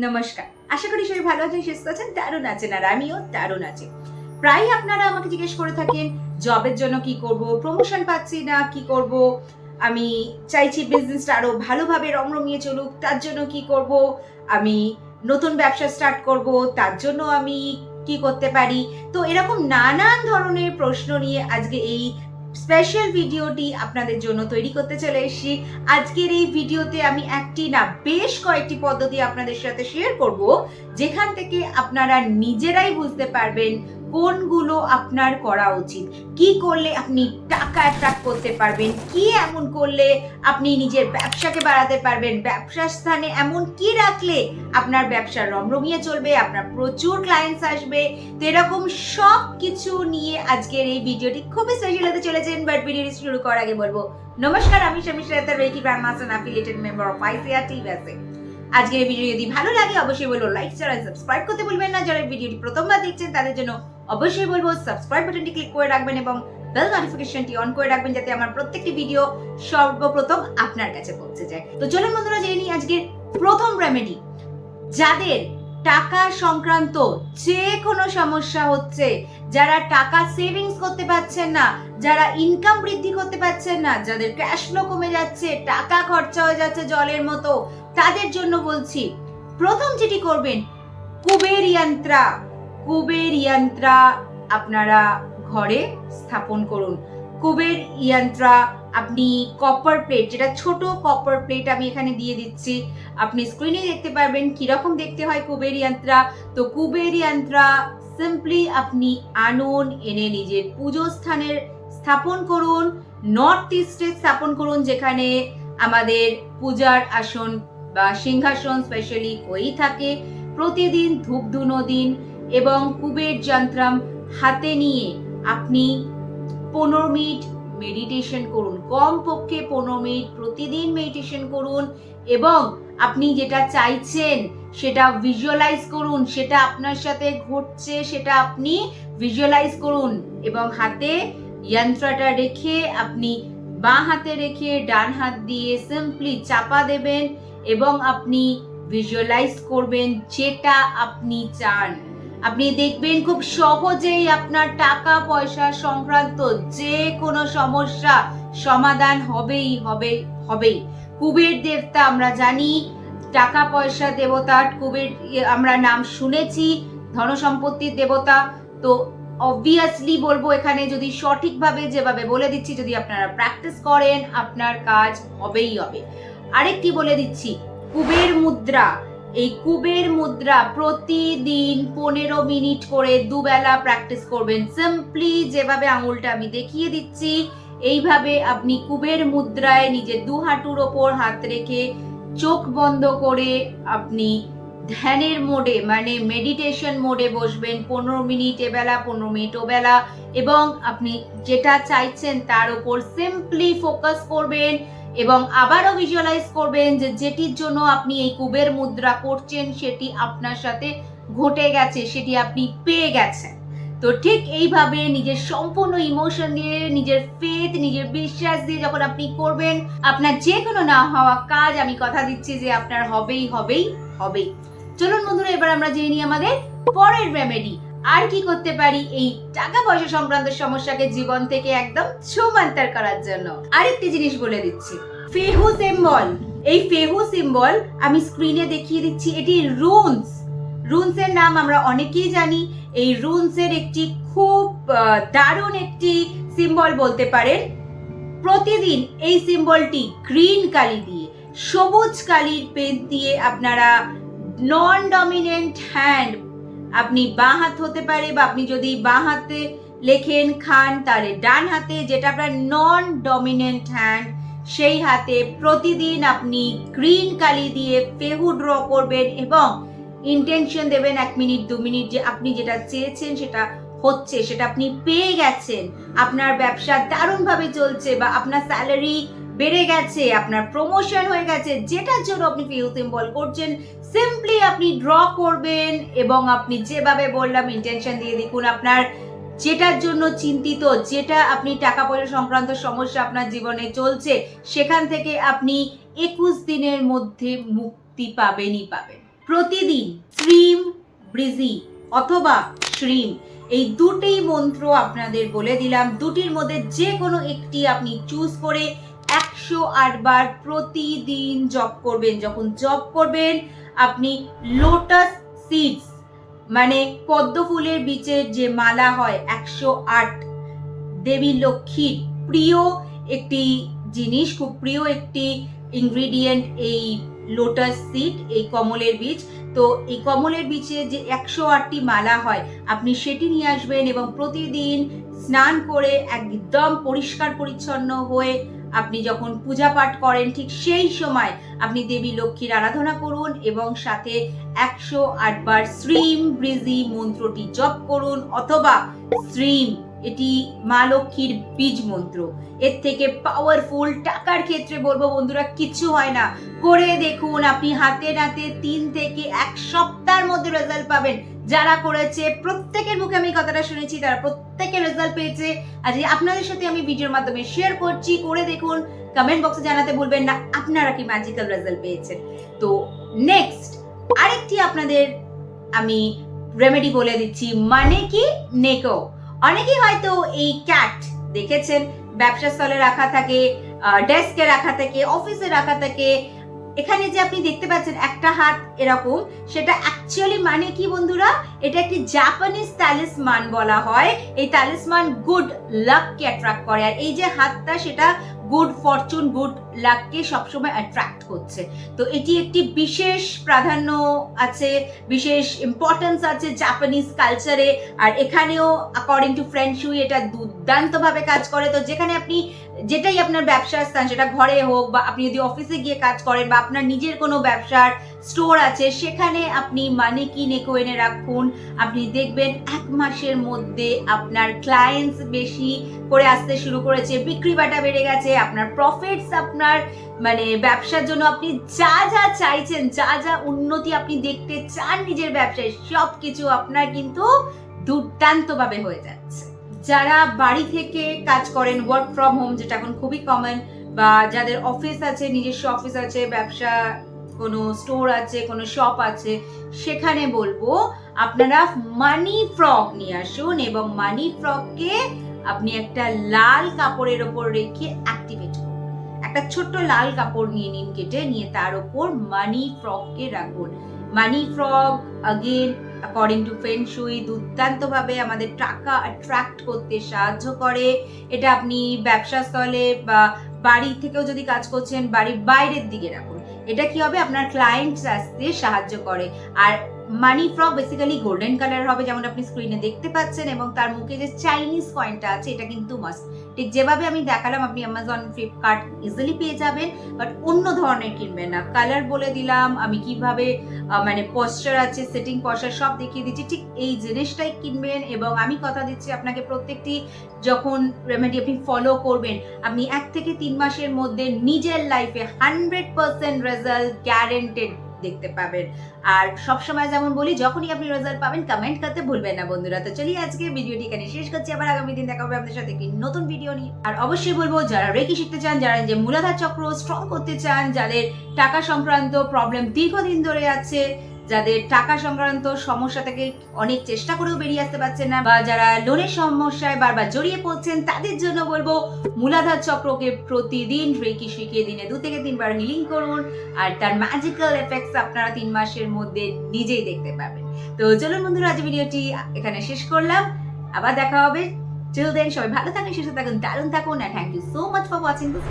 নমস্কার। আশা করি সবাই ভালো আছেন, সুস্থ আছেন। দারুণ আছেন আর আমিও দারুণ আছি প্রায় আপনারা আমাকে জিজ্ঞেস করে থাকেন, জবের জন্য কি করব প্রমোশন পাচ্ছি না, কি করব? আমি চাইছি বিজনেসটা আরও ভালোভাবে রমরমিয়ে চলুক, তার জন্য কি করব? আমি নতুন ব্যবসা স্টার্ট করব, তার জন্য আমি কি করতে পারি? তো এরকম নানান ধরনের প্রশ্ন নিয়ে আজকে এই স্পেশাল ভিডিওটি আপনাদের জন্য তৈরি করতে চলে এসেছি। আজকের এই ভিডিওতে আমি একটি না বেশ কয়েকটি পদ্ধতি আপনাদের সাথে শেয়ার করব, যেখান থেকে আপনারা নিজেরাই বুঝতে পারবেন কোনগুলো আপনার করা উচিত? কি করলে আপনি টাকা অ্যাট্রাক্ট করতে পারবেন? কি এমন করলে আপনি নিজের ব্যবসাকে বাড়াতে পারবেন? ব্যবসার স্থানে এমন কি রাখলে আপনার ব্যবসা রমরমিয়ে চলবে, আপনার প্রচুর ক্লায়েন্টস আসবে? তো এরকম সব কিছু নিয়ে আজকের এই ভিডিওটি খুবই স্পেশাল হতে চলেছেন বাট ভিডিওটি শুরু করার আগে বলব, নমস্কার, আমি শামিশ রাতার reiki brand affiliated member of ICR আছে। আজকের ভিডিও যদি ভালো লাগে, অবশ্যই বলব লাইক আর সাবস্ক্রাইব করতে ভুলবেন না। যারা ভিডিওটি প্রথমবার দেখছেন, তাদের জন্য অবশ্যই বলব সাবস্ক্রাইব বাটনটি ক্লিক করে রাখবেন এবং বেল নোটিফিকেশনটি অন করে রাখবেন যাতে আমার প্রত্যেকটি ভিডিও সর্বপ্রথম আপনার কাছে পৌঁছে যায়। তো চলুন বন্ধুরা, জেনে নিই আজকের প্রথম রেমেডি যাদের টাকা সংক্রান্ত যে কোনো সমস্যা হচ্ছে, যারা টাকা সেভিংস করতে পারছেন না, যারা ইনকাম বৃদ্ধি করতে পারছেন না, যাদের ক্যাশ ফ্লো কমে যাচ্ছে, টাকা খরচা হয়ে যাচ্ছে জলের মতো, তাদের জন্য বলছি, প্রথম যেটি করবেন, কুবের কুবের যন্ত্রা আপনারা ঘরে স্থাপন করুন। কুবের যন্ত্রা আপনি কপার প্লেট যেটা ছোট কপার প্লেট আমি এখানে দিয়ে দিচ্ছি। আপনি স্ক্রিনে দেখতে পারবেন কীরকম দেখতে হয় কুবের যন্ত্রা তো কুবের যন্ত্রা সিম্পলি আপনি আনুন, এনে নিজের পুজো স্থানের স্থাপন করুন। নর্থ ইস্টে স্থাপন করুন, যেখানে আমাদের পূজার আসন বা সিংহাসন স্পেশালি হয়েই থাকে। প্রতিদিন ধূপ ধুনো দিন এবং কুবের যন্ত্রাম হাতে নিয়ে আপনি পনেরো মিনিট মেডিটেশন করুন। কমপক্ষে পনেরো মিনিট প্রতিদিন মেডিটেশন করুন এবং আপনি যেটা চাইছেন সেটা ভিজুয়ালাইজ করুন, সেটা আপনার সাথে ঘটছে সেটা আপনি ভিজুয়ালাইজ করুন এবং হাতে যন্ত্রটা রেখে আপনি বাঁ হাতে রেখে ডান হাত দিয়ে সিম্পলি চাপা দেবেন এবং আপনি ভিজুয়ালাইজ করবেন যেটা আপনি চান। আপনি দেখবেন খুব সহজেই আপনার টাকা, পয়সা সংক্রান্ত যে কোনো সমস্যা সমাধান হবেই, হবে, হবেই। কুবের দেবতা আমরা জানি, টাকা, পয়সা, দেবতা, কুবের ইয়ে আমরা নাম শুনেছি, ধনসম্পত্তির দেবতা। তো অবভিয়াসলি বলব এখানে যদি সঠিকভাবে যেভাবে বলে দিচ্ছি, যদি আপনারা প্র্যাকটিস করেন, আপনার কাজ হবেই হবে। আরেকটি বলে দিচ্ছি, কুবের মুদ্রা। এই কুবের মুদ্রা প্রতিদিন পনেরো মিনিট করে দুবেলা প্র্যাকটিস করবেন। সিম্পলি যেভাবে আঙুলটা আমি দেখিয়ে দিচ্ছি, এইভাবে আপনি কুবের মুদ্রায় নিজের দু হাঁটুর ওপর হাত রেখে চোখ বন্ধ করে আপনি ধ্যানের মোডে মানে মেডিটেশন মোডে বসবেন। পনেরো মিনিট এবেলা, পনেরো মিনিট ওবেলা এবং আপনি যেটা চাইছেন তার উপর সিম্পলি ফোকাস করবেন। এবং আবারও ভিজুয়ালাইজ করবেন যে যেটির জন্য আপনি এই কুবের মুদ্রা করছেন, সেটি আপনার সাথে ঘটে গেছে, সেটি আপনি পেয়ে গেছেন। তো ঠিক এইভাবে নিজের সম্পূর্ণ ইমোশন দিয়ে, নিজের ফেথ নিজের বিশ্বাস দিয়ে যখন আপনি করবেন, আপনার যে কোনো না হওয়া কাজ, আমি কথা দিচ্ছি যে আপনার হবেই হবেই হবেই। চলুন বন্ধুরা, এবার আমরা জেনে নিই আমাদের পরের রেমেডি আর কি করতে পারি এই টাকা পয়সা সংক্রান্ত সমস্যাকে জীবন থেকে একদম সমান্তর করার জন্য। আরেকটি জিনিস বলে দিচ্ছি। ফেহু সিম্বল এই ফেহু সিম্বল আমি স্ক্রিনে দেখিয়ে দিচ্ছি, এটি রুনস রুনস এর নাম আমরা অনেকেই জানি। এই রুনস এর একটি খুব দারুণ একটি সিম্বল বলতে পারেন। প্রতিদিন এই সিম্বলটি গ্রিন কালি দিয়ে, সবুজ কালির পেন দিয়ে আপনারা নন ডমিনেন্ট হ্যান্ড আপনি বাঁ হাত হতে পারে বা আপনি যদি বাঁ হাতে লেখেন খান তাহলে ডান হাতে, যেটা আপনার নন ডমিনেন্ট হ্যান্ড সেই হাতে প্রতিদিন আপনি গ্রিন কালি দিয়ে ফেহু ড্র করবেন এবং ইন্টেনশন দেবেন এক মিনিট, দু মিনিট যে আপনি যেটা চেয়েছেন সেটা হচ্ছে, সেটা আপনি পেয়ে গেছেন। আপনার ব্যবসা দারুণভাবে চলছে বা আপনার স্যালারি বেড়ে গেছে, আপনার প্রমোশন হয়ে গেছে, যেটার জন্য আপনি ফিউ সিম্বল করছেন সিম্পলি আপনি ড্র করবেন এবং আপনি যেভাবে বললাম ইন্টেনশন দিয়ে দেখুন আপনার, যেটার জন্য চিন্তিত, যেটা আপনি টাকা পয়সা সংক্রান্ত সমস্যা আপনার জীবনে চলছে, সেখান থেকে আপনি একুশ দিনের মধ্যে মুক্তি পাবেনই পাবেন। প্রতিদিন স্ট্রিম ব্রিজি অথবা শ্রিম এই দুটি মন্ত্র আপনাদের বলে দিলাম। দুটির মধ্যে যে কোনো একটি আপনি চুজ করে একশো আট বার প্রতিদিন জপ করবেন। যখন জপ করবেন, আপনি লোটাস সিডস মানে পদ্ম ফুলের বীজের যে মালা হয়, একশো আট দেবী লক্ষ্মীর প্রিয় একটি জিনিস, খুব প্রিয় একটি ইনগ্রিডিয়েন্ট এই লোটাস সিড এই কমলের বীজ। তো এই কমলের বীজে যে একশো আটটি মালা হয়, আপনি সেটি নিয়ে আসবেন এবং প্রতিদিন স্নান করে একদম পরিষ্কার পরিচ্ছন্ন হয়ে আপনি যখন পূজা পাঠ করেন, ঠিক সেই সময় আপনি দেবী লক্ষ্মীর আরাধনা করুন এবং সাথে একশো আটবার শ্রীম ব্রিজি মন্ত্রটি জপ করুন অথবা শ্রীম, এটি মা লক্ষ্মীর বীজ মন্ত্র। এর থেকে পাওয়ারফুল টাকার ক্ষেত্রে বলব বন্ধুরা কিছু হয় না। করে দেখুন, আপনি হাতে নাতে তিন থেকে এক সপ্তাহের মধ্যে রেজাল্ট পাবেন। যারা করেছে, প্রত্যেকের মুখে আমি কথাটা শুনেছি, তারা প্রত্যেকের রেজাল্ট পেয়েছে। আজ আপনাদের সাথে আমি ভিডিওর মাধ্যমে শেয়ার করছি, করে দেখুন। কমেন্ট বক্সে জানাতে বলবেন না, আপনারা কি ম্যাজিক্যাল রেজাল্ট পেয়েছেন? তো নেক্সট আরেকটি আপনাদের আমি রেমেডি বলে দিচ্ছি মানে কি? নেকো অনেকেই হয়তো এই ক্যাট দেখেছেন ব্যবসা স্থলে রাখা থাকে ডেস্কে রাখা থাকে অফিসে রাখা থাকে এখানে যে আপনি দেখতে পাচ্ছেন একটা হাত এরকম, সেটা অ্যাকচুয়ালি মানে কি বন্ধুরা? এটা একটি জাপানিজ তালিসমান বলা হয়। এই তালিসমান গুড লাককে অ্যাট্রাক্ট করে। আর এই যে হাতটা, সেটা গুড ফরচুন গুড লাককে সবসময় অ্যাট্রাক্ট করছে। তো এটি একটি বিশেষ প্রাধান্য আছে, বিশেষ ইম্পর্টেন্স আছে জাপানিজ কালচারে আর এখানেও অ্যাকর্ডিং টু ফ্রেন্ড শুই এটা দুর্দান্তভাবে কাজ করে। তো যেখানে আপনি যেটাই আপনার ব্যবসার স্থান, সেটা ঘরে হোক বা আপনি যদি অফিসে গিয়ে কাজ করেন বা আপনার নিজের কোনো ব্যবসার স্টোর আছে, সেখানে আপনি মানি কি নেকো এনে রাখুন। আপনি দেখবেন এক মাসের মধ্যে আপনার ক্লায়েন্টস বেশি করে আসতে শুরু করেছে, বিক্রি বাটা বেড়ে গেছে, আপনার প্রফিটস আপনার মানে ব্যবসার জন্য আপনি যা যা চাইছেন, যা যা উন্নতি আপনি দেখতে চান নিজের ব্যবসায় সব কিছু আপনার কিন্তু দুর্দান্তভাবে হয়ে যাচ্ছে। যারা বাড়ি থেকে কাজ করেন ওয়ার্ক ফ্রম হোম যেটা এখন খুবই কমন বা যাদের অফিস আছে, নিজস্ব অফিস আছে, ব্যবসা, কোনো স্টোর আছে, কোনো শপ আছে, সেখানে বলব আপনারা মানি ফ্রক নিয়ে আসুন এবং মানি ফ্রককে আপনি একটা লাল কাপড়ের ওপর রেখে অ্যাক্টিভেট করুন। একটা ছোট্ট লাল কাপড় নিয়ে নিন কেটে, নিয়ে তার ওপর মানি ফ্রককে রাখুন। Money frog again according to feng shui দুর্দান্তভাবে আমাদের টাকা অ্যাট্রাক্ট করতে সাহায্য করে। এটা আপনি ব্যবসা স্থলে বা বাড়ি থেকেও যদি কাজ করছেন, বাড়ির বাইরের দিকে রাখুন। এটা কি হবে? আপনার ক্লায়েন্টস আসতে সাহায্য করে। আর money frog basically golden colour হবে, যেমন আপনি স্ক্রিনে দেখতে পাচ্ছেন, এবং তার মুখে যে চাইনিজ কয়েনটা আছে, এটা কিন্তু মাস্ট ঠিক যেভাবে আমি দেখালাম, আপনি অ্যামাজন ফ্লিপকার্ট ইজিলি পেয়ে যাবেন বাট অন্য ধরনের কিনবেন না। কালার বলে দিলাম, আমি কীভাবে মানে পশ্চার আছে সেটিং পশ্চার সব দেখিয়ে দিচ্ছি, ঠিক এই জিনিসটাই কিনবেন এবং আমি কথা দিচ্ছি আপনাকে প্রত্যেকটি যখন রেমেডি আপনি ফলো করবেন, আপনি এক থেকে তিন মাসের মধ্যে নিজের লাইফে হান্ড্রেড পার্সেন্ট রেজাল্ট গ্যারেন্টেড দেখতে পাবেন। আর সবসময় যেমন বলি, যখনই আপনি রেজাল্ট পাবেন কমেন্ট করতে ভুলবেন না বন্ধুরা। তো চলি আজকে ভিডিওটি এখানে শেষ করছি। আবার আগামী দিন দেখা হবে আপনাদের সাথে একটি নতুন ভিডিও নিয়ে। আর অবশ্যই বলব, যারা রেকি শিখতে চান, যারা যে মূলাধার চক্র স্ট্রং করতে চান, যাদের টাকা সংক্রান্ত প্রবলেম দীর্ঘদিন ধরে আছে যাদের টাকা সংক্রান্ত সমস্যা থেকে অনেক চেষ্টা করেও বেরিয়ে আসতে পারছেন না, বা যারা লোনের সমস্যায় বারবার জড়িয়ে পড়ছেন, তাদের জন্য বলব মূলাধার চক্রকে প্রতিদিন রেকি শিখিয়ে দিনে দু থেকে তিনবার হিলিং করুন, আর তার ম্যাজিক্যাল এফেক্টস আপনারা তিন মাসের মধ্যে নিজেই দেখতে পাবেন। তো চলুন বন্ধুরা, আজ ভিডিওটি এখানে শেষ করলাম। আবার দেখা হবে। চিল দেন সবাই ভালো থাকুন, সুস্থ থাকুন, দারুণ থাকুন and thank you so much for watching this